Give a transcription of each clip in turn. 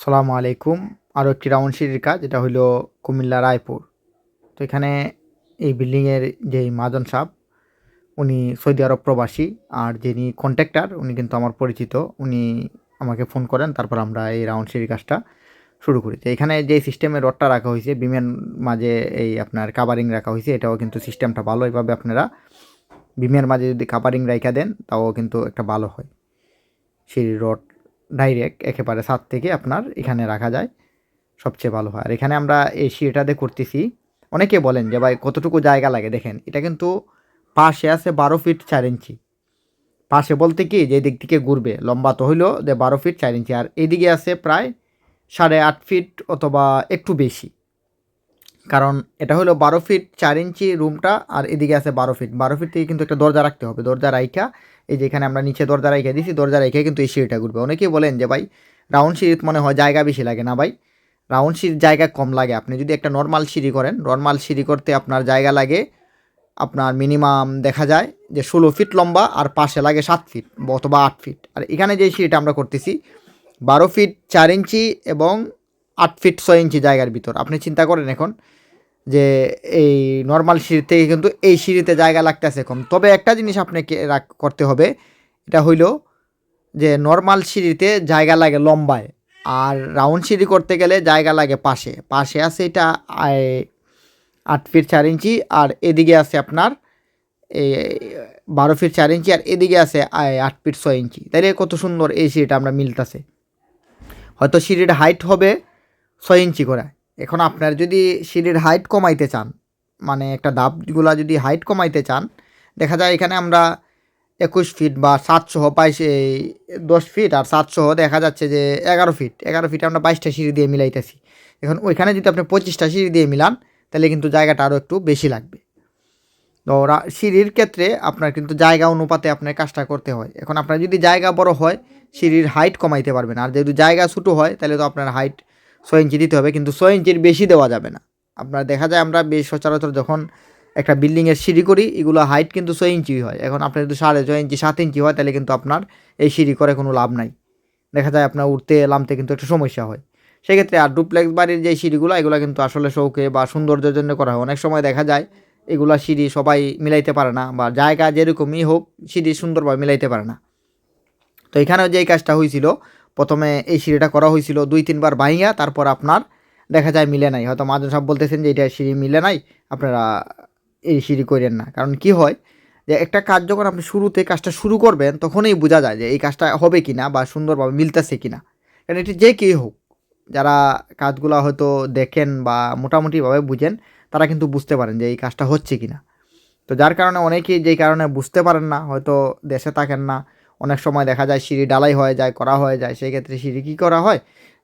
আসসালামু আলাইকুম। আরও একটি রাউন্ড সিঁড়ির কাজ, এটা হলো কুমিল্লা রায়পুর। তো এখানে এই বিল্ডিংয়ের যেই মাজন সাহ উনি সৌদি আরব প্রবাসী, আর যিনি কন্ট্রাক্টর, উনি কিন্তু আমার পরিচিত। উনি আমাকে ফোন করেন, তারপর আমরা এই রাউন্ড সিঁড়ির কাজটা শুরু করি। তো এখানে যে সিস্টেমে রডটা রাখা হয়েছে, বিমের মাঝে এই আপনার কাভারিং রাখা হয়েছে, এটাও কিন্তু সিস্টেমটা ভালো। এইভাবে আপনারা বিমের মাঝে যদি কাভারিং রাখা দেন, তাও কিন্তু একটা ভালো হয়। সিঁড়ির রড ডাইরেক্ট একেবারে ছাদ থেকে আপনার এখানে রাখা যায়। সবচেয়ে ভালো হয়। আর এখানে আমরা এই সিঁড়িটাতে করতেছি। অনেকে বলেন যে, ভাই, কতটুকু জায়গা লাগে? দেখেন, এটা কিন্তু পাশে আছে বারো ফিট চার ইঞ্চি। পাশে বলতে কি, যে দিক থেকে ঘুরবে, লম্বা তো হইল যে বারো ফিট চার ইঞ্চি। আর এদিকে আছে প্রায় সাড়ে আট ফিট অথবা একটু বেশি। কারণ এটা হলো বারো ফিট চার ইঞ্চি রুমটা, আর এদিকে আছে বারো ফিট। বারো ফিট থেকে কিন্তু একটা দরজা রাখতে হবে। দরজা রাইখা, এই যে এখানে আমরা নিচে দরজা রাইখা দিছি, দরজা রাইখা কিন্তু এই সিঁড়িটা ঘুরবে। অনেকেই বলেন যে, ভাই, রাউন্ড সিঁড়ি মনে হয় জায়গা বেশি লাগে না ভাই। রাউন্ড সিঁড়ির জায়গা কম লাগে। আপনি যদি একটা নর্মাল সিঁড়ি করেন, নর্মাল সিঁড়ি করতে আপনার জায়গা লাগে, আপনার মিনিমাম দেখা যায় যে ষোলো ফিট লম্বা আর পাশে লাগে সাত ফিট অথবা আট ফিট। আর এখানে যে সিঁড়িটা আমরা করতেছি, বারো ফিট চার ইঞ্চি এবং আট ফিট ছয় ইঞ্চি জায়গার ভিতর। আপনি চিন্তা করেন এখন যে এই নর্মাল সিঁড়ি থেকে কিন্তু এই সিঁড়িতে জায়গা লাগতেছে কম তবে একটা জিনিস আপনাকে করতে হবে, এটা হইল যে নর্মাল সিঁড়িতে জায়গা লাগে লম্বায়, আর রাউন্ড সিঁড়ি করতে গেলে জায়গা লাগে পাশে। পাশে আছে এটা আট ফিট চার ইঞ্চি, আর এদিকে আছে আপনার এই বারো ফিট চার ইঞ্চি, আর এদিকে আছে আট ফিট ছয় ইঞ্চি। তাইলে কত সুন্দর এই সিঁড়িটা আমরা মিলতেছে। হয়তো সিঁড়ির হাইট হবে ছয় ইঞ্চি করে। এখন আপনার যদি সিঁড়ির হাইট কমাইতে চান মানে একটা ধাপগুলা যদি হাইট কমাইতে চান, দেখা যায় এখানে আমরা একুশ ফিট বা সাতশো বাইশ দশ ফিট আর সাতশো দেখা যাচ্ছে যে এগারো ফিট এগারো ফিটে আমরা বাইশটা সিঁড়ি দিয়ে মিলাইতেছি। এখন ওইখানে যদি আপনি পঁচিশটা সিঁড়ি দিয়ে মিলান, তাহলে কিন্তু জায়গাটা আরও একটু বেশি লাগবে। তো সিঁড়ির ক্ষেত্রে আপনার কিন্তু জায়গা অনুপাতে আপনার কাজটা করতে হয়। এখন আপনার যদি জায়গা বড় হয়, সিঁড়ির হাইট কমাইতে পারবেন। আর যদি জায়গা ছোটো হয়, তাহলে তো আপনার হাইট ছয় ইঞ্চি দিতে হবে, কিন্তু ছয় ইঞ্চির বেশি দেওয়া যাবে না। আপনার দেখা যায় আমরা বেশ সচরাচর যখন একটা বিল্ডিংয়ের সিঁড়ি করি, এগুলো হাইট কিন্তু ছয় ইঞ্চি হয়। এখন আপনার যদি সাড়ে ছয় ইঞ্চি, সাত ইঞ্চি হয়, তাহলে কিন্তু আপনার এই সিঁড়ি করে কোনো লাভ নাই। দেখা যায় আপনার উঠতে, নামতে কিন্তু একটু সমস্যা হয়। সেক্ষেত্রে আর ডুপ্লেক্স বাড়ির যে সিঁড়িগুলো, এগুলো কিন্তু আসলে শৌকে বা সৌন্দর্যের জন্য করা হয়। অনেক সময় দেখা যায় এগুলো সিঁড়ি সবাই মিলাইতে পারে না, বা জায়গা যেরকমই হোক, সিঁড়ি সুন্দরভাবে মিলাইতে পারে না। তো এখানেও যে কাজটা হয়েছিল প্রথমে এই সিঁড়িটা করা হয়েছিল দুই তিনবার ভাইয়া তারপর আপনার দেখা যায় মিলে নাই। হয়তো মাজন সাহেব বলতেছেন যে এটা সিঁড়ি মিলে নাই, আপনারা এই সিঁড়ি করেন না। কারণ কি হয় যে একটা কাজ যখন আপনি শুরুতে কাজটা শুরু করবেন, তখনই বোঝা যায় যে এই কাজটা হবে কি না বা সুন্দরভাবে মিলতেছে কি না কারণ এটি যে কেই হোক, যারা কাজগুলো হয়তো দেখেন বা মোটামুটিভাবে বুঝেন, তারা কিন্তু বুঝতে পারেন যে এই কাজটা হচ্ছে কি না তো যার কারণে অনেকেই যেই কারণে বুঝতে পারেন না, হয়তো দেশে থাকেন না অনেক সময় দেখা যায় সিঁড়ি ডালাই হয়ে যায়, করা হয়ে যায়, সেই ক্ষেত্রে সিঁড়ি কী করা হয়?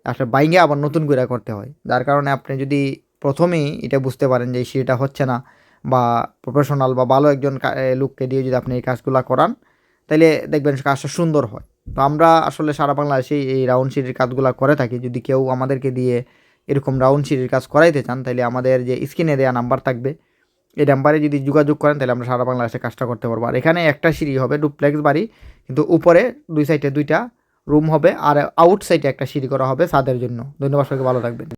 আসলে বাইঙ্গে আবার নতুন করে করতে হয়। যার কারণে আপনি যদি প্রথমেই এটা বুঝতে পারেন যে এই সিঁড়িটা হচ্ছে না বা প্রফেশনাল বা ভালো একজন লোককে দিয়ে যদি আপনি এই কাজগুলো করান তাহলে দেখবেন কাজটা সুন্দর হয়। তো আমরা আসলে সারা বাংলাদেশেই এই রাউন্ড সিঁড়ির কাজগুলো করে থাকি। যদি কেউ আমাদেরকে দিয়ে এরকম রাউন্ড সিঁড়ির কাজ করাইতে চান তাহলে আমাদের যে স্ক্রিনে দেওয়া নাম্বার থাকবে। এই নাম্বারে যদি যোগাযোগ করেন তাহলে আমরা সারা বাংলাদেশে কাজটা করতে পারব। আর এখানে একটা সিঁড়ি হবে, ডুপ্লেক্স বাড়ি। কিন্তু উপরে দুই সাইডে দুইটা রুম হবে আর আউট সাইডে একটা সিঁড়ি করা হবে ছাদের জন্য। ধন্যবাদ সবাইকে, ভালো থাকবেন।